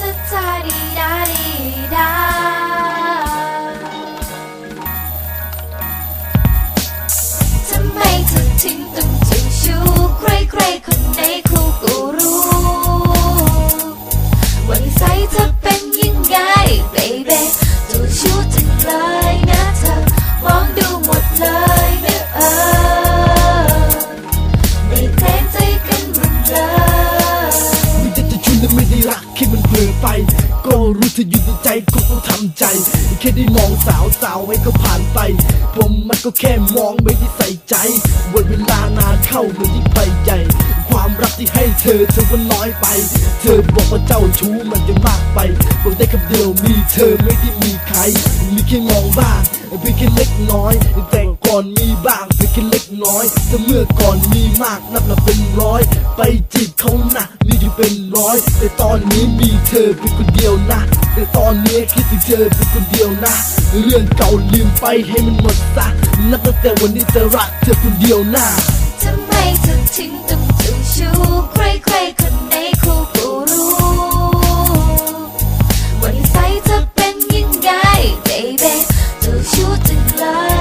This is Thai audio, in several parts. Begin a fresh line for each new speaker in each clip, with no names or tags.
จะจดีดาดีดาทำไมเธทิ้งต้อง
จูชูใครๆคนในครูก็รู้ เธออยู่ในใจก็ต้องทำใจ แค่ได้มองสาวสาวไว้ก็ผ่านไป ผมมันก็แค่มองไม่ได้ใส่ใจวันเวลานานเข้ามันยิ่งไปใหญ่ความรักที่ให้เธอเธอว่าน้อยไป เธอบอกว่าเจ้าชู้มันจะมากไปบอกได้คำเดียวมีเธอไม่ได้มีใคร มีแค่มองบ้างเพียงแค่เล็กน้อย แต่ก่อนมีบ้างเพียงแค่เล็กน้อยแต่เมื่อก่อนมีมากนับนับเป็นร้อย ไปจีบเขาหนะมีอยู่เป็นร้อย แต่ตอนนี้มีเธอเป็นคนเดียวนะ แต่ตอนนี้คิดถึงเธอเป็นคนเดียวนะ เรื่องเก่าลืมไปให้มันหมดซะนับตั้งแต่วันนี้จะรักเธอคนเดียวนะ
ทำไมเธอถึงต้องเจ้าชู้ใครใครคนในคู่กูรู้วันใสัยเธอเป็นยังไง baby เจ้าชู้จังเลย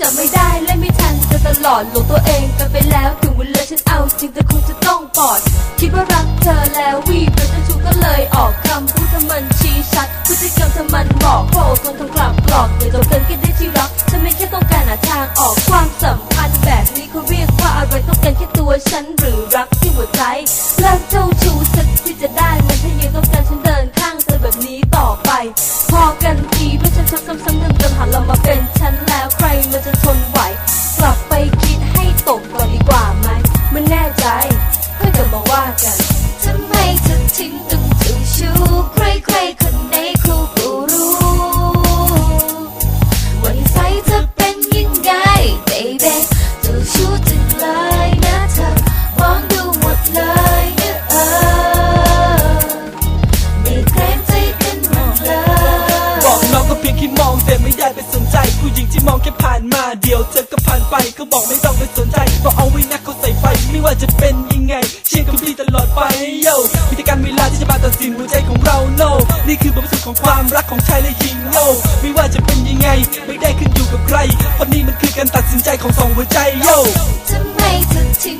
จะ
ไม่ได้และไม่ทันจะตลอดหลงตัวเองกันไปแล้วถึงเวลาฉันเอาจริงแต่คงจะต้องปลอด คิดว่ารักเธอแล้ววีเป็นเจ้าชู้ก็เลยออกคำพูดทำมันชี้ชัดพฤติกรรมทำมันบอกเพราะอดทนทนกลับกรอกเดี๋ยวจบกันแค่ได้ที่รักฉันไม่แค่ต้องการหาทางออกความสัมพันธ์แบบนี้เขาเรียกว่าอะไรต้องการแค่ตัวฉันหรือรักที่หัวใจเลิกเจ้าชู้สักที่จะได้มันถ้ายังต้องการฉันเดินข้างเธอแบบนี้ต่อไป พอกัน ฉันช้ำซ้ำๆเดิมๆหันเรามาเป็นฉันแล้วใครมันจะทนไหว
เดียวเธอก็ผ่านไปก็บอกไม่ต้องไปสนใจบอกเอาไว้นะเขาใส่ไฟ ไม่ว่าจะเป็นยังไง เชียร์กับพี่ตลอดไปโย่วิธีการเวลาที่จะมาตัดสินหัวใจของเรา no นี่คือบทพิสูจน์ของความรักของชายและหญิง no ไม่ว่าจะเป็นยังไง ไม่ได้ขึ้นอยู่กับใครเพราะนี่มันคือการตัดสินใจของสองหัวใจโย่
ทำไมเธอถึง